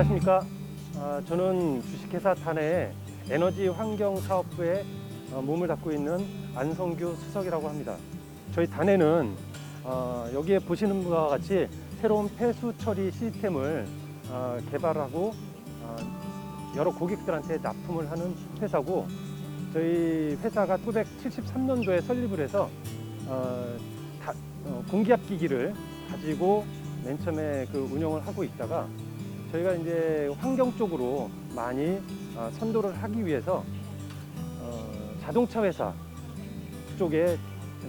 안녕하십니까. 아, 저는 주식회사 단해의 에너지 환경 사업부에 어, 몸을 담고 있는 안성규 수석이라고 합니다. 저희 단해는 어, 여기에 보시는 바와 같이 새로운 폐수 처리 시스템을 어, 개발하고 어, 여러 고객들한테 납품을 하는 회사고 저희 회사가 1973년도에 설립을 해서 공기압 기기를 가지고 맨 처음에 그 운영을 하고 있다가 저희가 이제 환경 쪽으로 많이 어, 선도를 하기 위해서 어, 자동차 회사 쪽에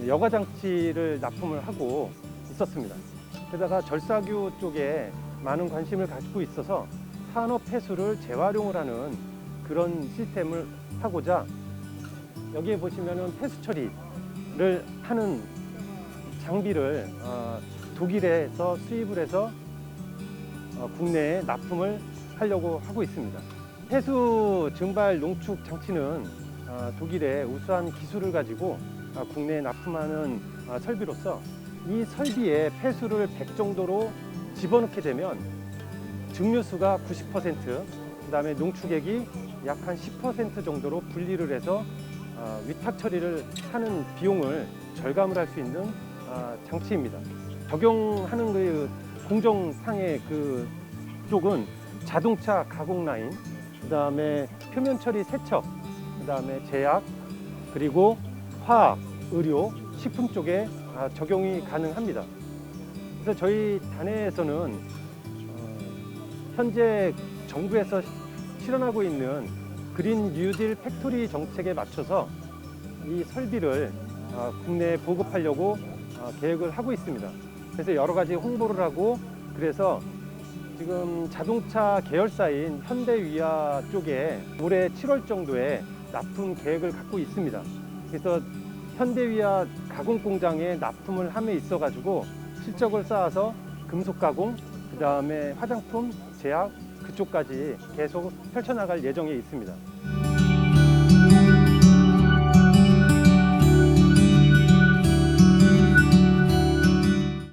여과 장치를 납품을 하고 있었습니다. 게다가 절사규 쪽에 많은 관심을 가지고 있어서 산업 폐수를 재활용을 하는 그런 시스템을 하고자 여기에 보시면은 폐수 처리를 하는 장비를 어, 독일에서 수입을 해서 어, 국내에 납품을 하려고 하고 있습니다. 폐수 증발 농축 장치는 어, 독일의 우수한 기술을 가지고 어, 국내에 납품하는 어, 설비로서 이 설비에 폐수를 100 정도로 집어넣게 되면 증류수가 90%, 그 다음에 농축액이 약 한 10% 정도로 분리를 해서 어, 위탁 처리를 하는 비용을 절감을 할 수 있는 어, 장치입니다. 적용하는 그 공정상의 그 쪽은 자동차 가공 라인, 그 다음에 표면 처리 세척, 그 다음에 제약, 그리고 화학, 의료, 식품 쪽에 아, 적용이 가능합니다. 그래서 저희 단해에서는 어, 현재 정부에서 시- 실현하고 있는 그린 뉴딜 팩토리 정책에 맞춰서 이 설비를 어, 국내에 보급하려고 어, 계획을 하고 있습니다. 그래서 여러 가지 홍보를 하고 그래서 지금 자동차 계열사인 현대위아 쪽에 올해 7월 정도에 납품 계획을 갖고 있습니다. 그래서 현대위아 가공 공장에 납품을 함에 있어 가지고 실적을 쌓아서 금속 가공, 그 다음에 화장품, 제약 그쪽까지 계속 펼쳐나갈 예정에 있습니다.